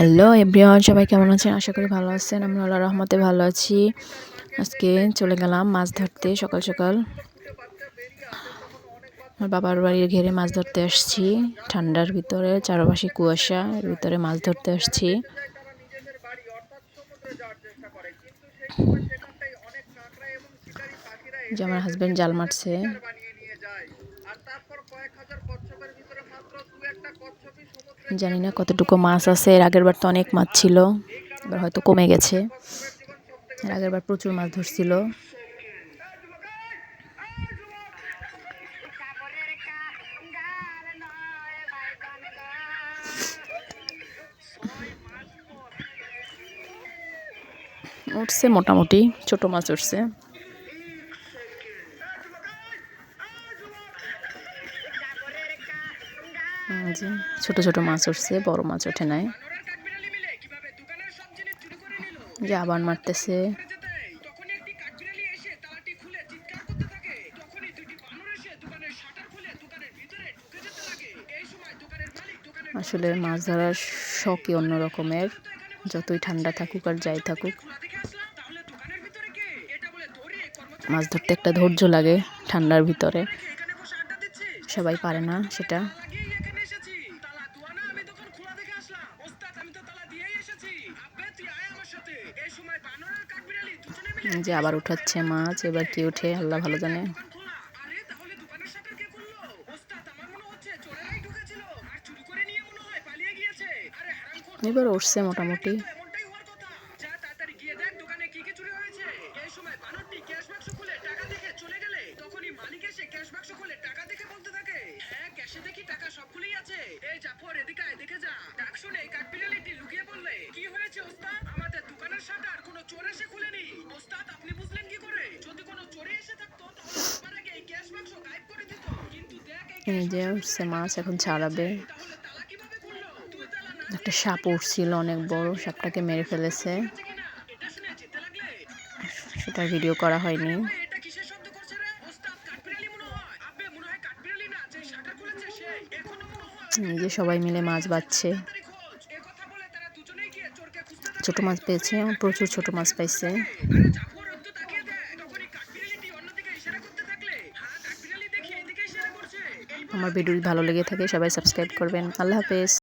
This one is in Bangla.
হ্যালো এভরিওয়ান সবাই কেমন আছেন? আশা করি ভালো আছেন। আমি আল্লাহ রহমতে ভালো আছি। আজকে চলে গেলাম মাছ ধরতে সকাল সকাল। আমার বাবার বাড়ির ঘেরে মাছ ধরতে আসছি। ঠান্ডার ভিতরে, চারপাশে কুয়াশা, এর ভিতরে মাছ ধরতে আসছি। যে আমার হাজব্যান্ড জাল মারছে। জানি না কতটুকু মাছ আছে। এর আগের বার তো অনেক মাছ ছিল। এবার হয়তো কমে গেছে। এর আগের বার প্রচুর মাছ ধরছিল। উঠছে মোটামুটি, ছোট মাছ উঠছে। যে ছোট ছোট মাছ উঠছে, বড় মাছ ওঠে নাই। যে আবার মারতেছে। আসলে মাছ ধরার শখই অন্য রকমের। যতই ঠান্ডা থাকুক আর যাই থাকুক। মাছ ধরতে একটা ধৈর্য লাগে ঠান্ডার ভিতরে। সবাই পারে না সেটা। যে আবার উঠাচ্ছে মাছ এবার কি উঠে আল্লাহ ভালো জানে। এবার উঠছে মোটামুটি। এই জাফর এদিকে আয় দেখে যা। ডাক শুনে কাঠবিড়ালিটি লুকিয়ে বললে কি হয়েছে ওস্তাদ? যে উঠছে মাছ এখন ছাড়াবে। একটা সাপ উঠছিল অনেক বড় সাপটাকে মেরে ফেলেছে। সেটা ভিডিও করা হয়নি। যে সবাই মিলে মাছ বাচ্ছে ছোট মাছ পেয়েছে, প্রচুর ছোট মাছ পাইছে। আমার ভিডিও ভালো লেগে থাকে সবাই সাবস্ক্রাইব করবেন। আল্লাহ হাফেজ।